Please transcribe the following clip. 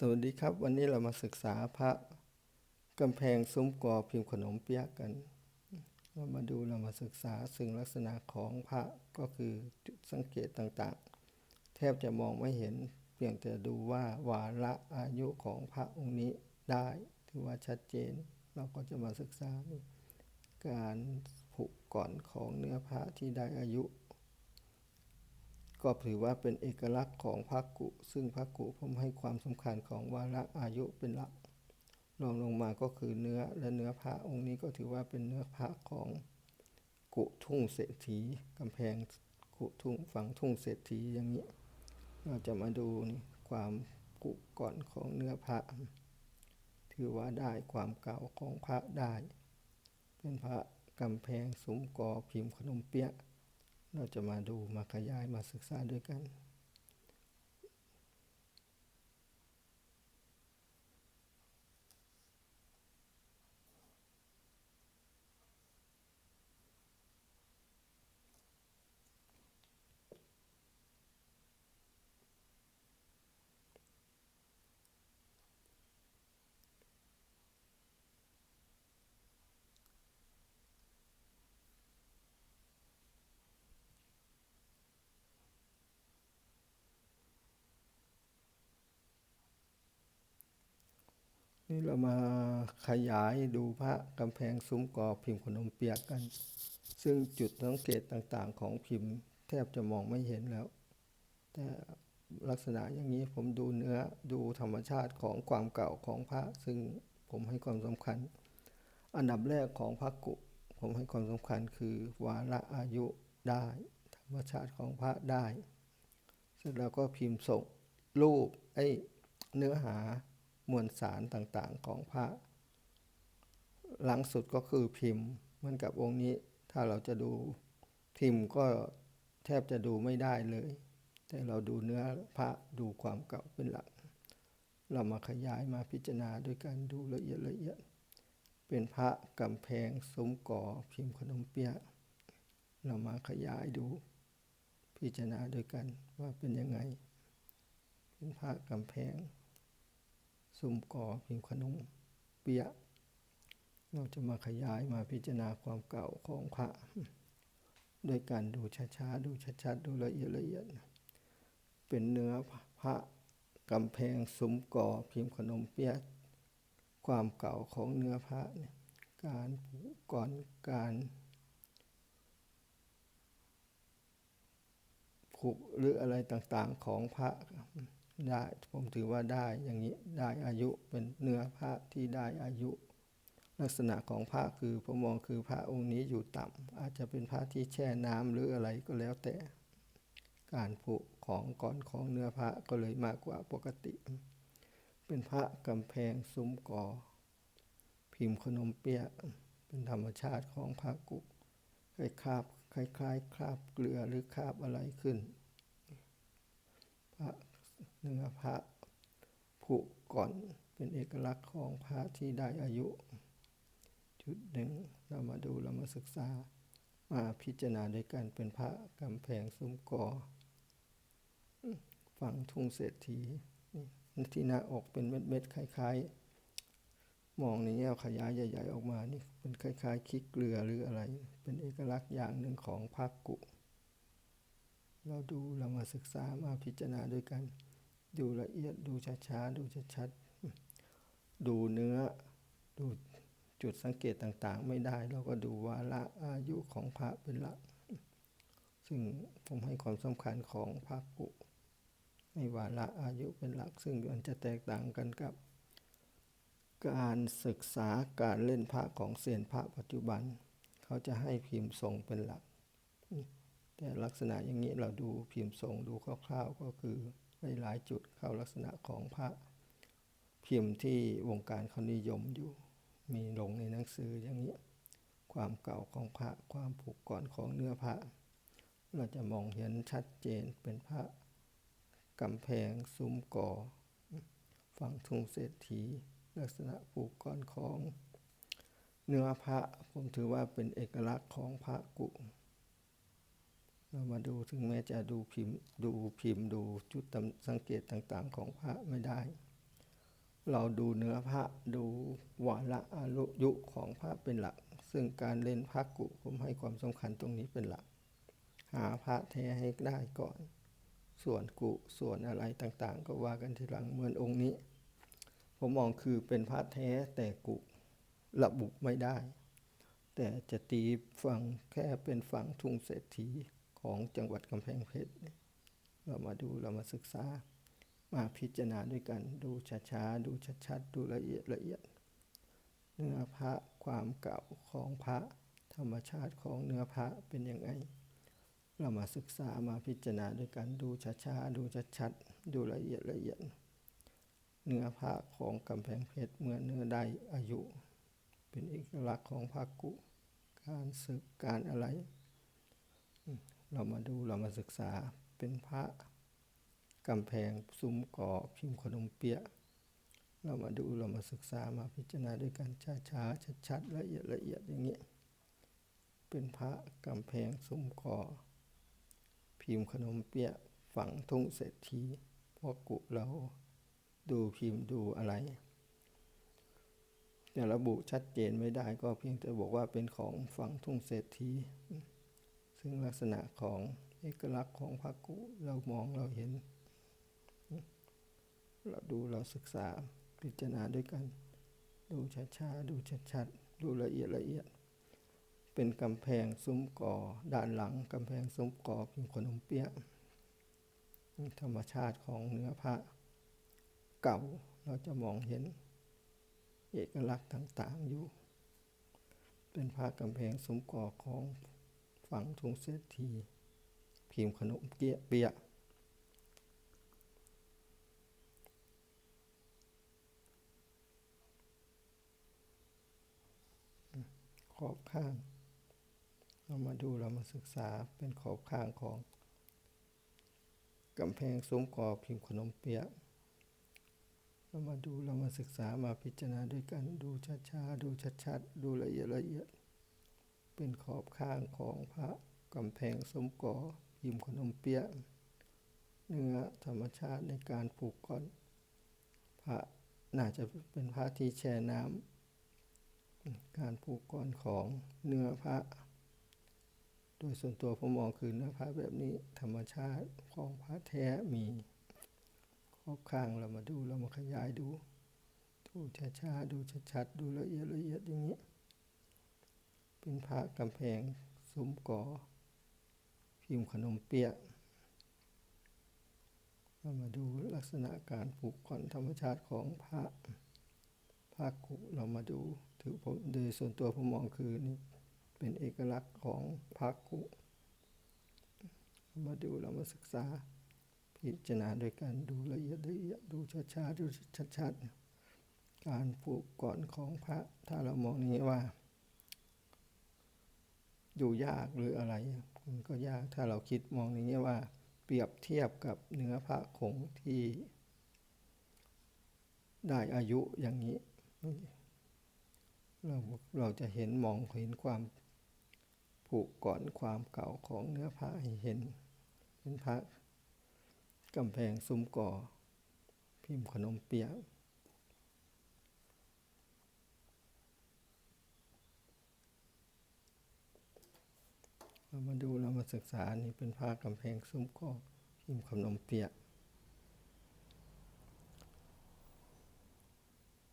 สวัสดีครับ วันนี้เรามาศึกษาพระกำแพงซุ้มกอพิมพ์ขนมเปี๊ยะกัน เรามาดูเรามาศึกษาซึ่งลักษณะของพระก็คือจุดสังเกตต่างๆ แทบจะมองไม่เห็นเพียงแต่ดูว่าวาระอายุของพระองค์นี้ได้ถือว่าชัดเจน เราก็จะมาศึกษาการผุก่อนของเนื้อพระที่ได้อายุ ก็ถือว่าเป็นเอกลักษณ์ของพระกุ ซึ่งพระกุผมให้ความสำคัญของวาระอายุเป็นหลักรองลงมาก็คือเนื้อและเนื้อพระองค์นี้ก็ถือว่าเป็นเนื้อพระของกุทุ่งเศรษฐีกำแพงกุทุ่งฝั่งทุ่งเศรษฐีอย่างนี้ เราจะมาดูนี่ความกุก่อนของเนื้อพระถือว่าได้ความเก่าของพระได้ เป็นพระกำแพงสมกอพิมพ์ขนมเปี๊ยะ เราจะมาดูมาขยายมาศึกษาด้วยกัน นี่เรามาขยายดูพระกำแพงซุ้มกอพิมพ์ขนมเปียกกัน ซึ่งจุดสังเกตต่างๆ ของพิมพ์ แทบจะมองไม่เห็นแล้ว แต่ลักษณะอย่างนี้ผมดูเนื้อดูธรรมชาติของความเก่าของพระ ซึ่งผมให้ความสำคัญ อันดับแรกของพระกุ ผมให้ความสำคัญคือ วาระอายุได้ ธรรมชาติของพระได้ เสร็จแล้วก็พิมพ์ส่งรูปไอ้เนื้อหา มวลสารต่างๆของพระหลังสุดก็คือพิมพ์เหมือนกับองค์นี้ถ้าเราจะดูพิมพ์ก็แทบจะดูไม่ได้เลย แต่เราดูเนื้อพระดูความเก่าเป็นหลัก เรามาขยายมาพิจารณาด้วยการดูละเอียดละเอียด เป็นพระกำแพงซุ้มก่อพิมพ์ขนมเปี๊ยะเรามาขยายดู พิจารณาด้วยกันว่าเป็นยังไง เป็นพระกำแพง สุ่มก่อพิมพ์ขนมเปียะ เราจะมาขยายมาพิจารณาความเก่าของพระด้วยการดูช้าๆ ดูชัดๆ ดูละเอียดละเอียด เป็นเนื้อพระกำแพงซุ้มก่อพิมพ์ขนมเปียะความเก่าของเนื้อพระเนี่ยการผูกก่อนการผูกหรืออะไรต่างๆของพระ ได้ผมถือว่าได้อย่างนี้ได้อายุเป็นเนื้อพระที่ได้อายุ ลักษณะของพระคือผมมองคือพระองค์นี้อยู่ต่ำอาจจะเป็นพระที่แช่น้ำหรืออะไรก็แล้วแต่ การผุของก่อนของเนื้อพระก็เลยมากกว่าปกติ เป็นพระกำแพงซุ้มก่อ พิมพ์ขนมเปียะเป็นธรรมชาติของพระกุคล้ายคราบคล้ายๆคราบเกลือหรือคราบอะไรขึ้นพระ เนื้อพระผุก่อนเป็นเอกลักษณ์ของพระที่ได้อายุ จุดหนึ่งเรามาดูเรามาศึกษา มาพิจารณาด้วยกันเป็นพระกำแพงซุ้มกอฝั่งทุ่งเศรษฐีที่หน้าอกเป็นเม็ดๆคล้ายๆ มองในแง่ขยายใหญ่ ๆ ออกมานี่เป็นคล้ายๆคิกเกลือหรืออะไร เป็นเอกลักษณ์อย่างหนึ่งของพระกุ เราดูเรามาศึกษามาพิจารณาด้วยกัน ดูละเอียดดูช้าๆดูชัดๆดูเนื้อดูจุดสังเกตต่างๆ ไม่ได้เราก็ดูวาระอายุของพระเป็นหลัก ซึ่งผมให้ความสำคัญของพระกุในวาระอายุเป็นหลัก ซึ่งมันจะแตกต่างกันกับ การศึกษาการเล่นพระของเซียนพระปัจจุบัน เขาจะให้พิมพ์ทรงเป็นหลัก แต่ลักษณะอย่างนี้เราดูพิมพ์ทรงดูคร่าวๆก็คือ ในหลายจุดเข้าลักษณะของพระพิมพ์ที่วงการเขานิยมอยู่ มีลงในหนังสืออย่างนี้ ความเก่าของพระความผูกก่อนของเนื้อพระ เราจะมองเห็นชัดเจนเป็นพระกำแพงซุ้มก่อ ฝั่งทุ่งเศรษฐี ลักษณะผูกก่อนของ เนื้อพระผมถือว่าเป็นเอกลักษณ์ของพระกุ เรามาดูถึงแม้จะดูพิมพ์ดูพิมพ์ดูจุดสังเกตต่างๆของพระไม่ได้ เราดูเนื้อพระดูวาระอายุของพระเป็นหลัก ซึ่งการเล่นพระกุผมให้ความสำคัญตรงนี้เป็นหลัก หาพระแท้ให้ได้ก่อน ส่วนกุส่วนอะไรต่างๆ ก็ว่ากันทีหลังเหมือนองค์นี้ ผมมองคือเป็นพระแท้แต่กุระบุไม่ได้ แต่จะตีฝั่งแค่เป็นฝั่งทุ่งเศรษฐี ของจังหวัดกำแพงเพชร เรามาดูเรามาศึกษา มาพิจารณาด้วยกัน ดูช้าๆ ดูชัดๆ ดูละเอียดละเอียด เนื้อพระความเก่าของพระธรรมชาติของเนื้อพระเป็นยังไง เรามาศึกษามาพิจารณาด้วยกัน ดูช้าๆ ดูชัดๆ ดูละเอียดละเอียด เนื้อพระของกำแพงเพชรเมื่อเนื้อได้อายุ เป็นเอกลักษณ์ของพระกุ การศึกการอะไร เรามาดูเรามาศึกษาเป็นพระกำแพงซุ้มก่อพิมพ์ขนมเปี๊ยะเรามาดูเรามาศึกษามาพิจารณาด้วยกันช้าๆชัดๆละเอียดละเอียดอย่างนี้ยเป็นพระกำแพงซุ้มก่อพิมพ์ขนมเปี๊ยะฝังทุ่งเศรษฐีพวกกุเราดูพิมพ์ดูอะไรแต่ระบุชัดเจนไม่ได้ก็เพียงแต่บอกว่าเป็นของฝังทุ่งเศรษฐี ซึ่งลักษณะของเอกลักษณ์ของพระกุเรามองเราเห็น เราดูเราศึกษาพิจารณาด้วยกัน ดูช้าๆดูชัดๆดูละเอียดละเอียด เป็นกำแพงซุ้มก่อด้านหลังกำแพงซุ้มก่อพิมพ์ขนมเปี๊ยะธรรมชาติของเนื้อพระเก่าเราจะมองเห็น เอกลักษณ์ต่างๆอยู่ เป็นพระกำแพงซุ้มก่อของ ฝังทุงเศรษฐีพิมพ์ขนมเกี๊ยะเปียขอบข้าง เรามาดูเรามาศึกษาเป็นขอบข้างของกำแพงซุ้มกอพิมพ์ขนมเปียะเรามาดูเรามาศึกษามาพิจารณาด้วยกันดูช้าๆดูชัดๆดูละเอียดละเอียด เป็นขอบข้างของพระกำแพงซุ้มกอพิมพ์ขนมเปี๊ยะเนื้อธรรมชาติในการปลูกก่อน พระน่าจะเป็นพระที่แช่น้ำการผูกก่อนของเนื้อพระ โดยส่วนตัวผมมองคือเนื้อพระแบบนี้ธรรมชาติของพระแท้มีครอบข้างเรามาดูเรามาขยายดูดูช้าๆดูชัดๆดูละเอียดละเอียดอย่างนี้ เป็นพระกำแพงซุ้มก่อพิมพ์ขนมเปี๊ยะเรามาดูลักษณะการปลูกก่อนธรรมชาติของพระภาคกุเรามาดูถือผมโดยส่วนตัวผมมองคือนี่เป็นเอกลักษณ์ของภาคกุเรามาดูเรามาศึกษาพิจารณาโดยการดูละเอียดละเอียดดูช้าๆดูชัดๆการปลูกก่อนของพระ ถ้าเรามองนี้ว่า อยู่ยากหรืออะไร มันก็ยากถ้าเราคิดมองอย่างนี้ว่า เปรียบเทียบกับเนื้อพระคงที่ ได้อายุอย่างนี้ เราเราจะเห็นมองเห็นความผูกก่อนความเก่าของเนื้อผ้าให้เห็น เป็นพระกำแพงซุ้มก่อ พิมพ์ขนมเปียะเรา มามาศึกษานี่เป็นผ้ากำแพงซุ้มก่อพิมพ์ขนมเปียะ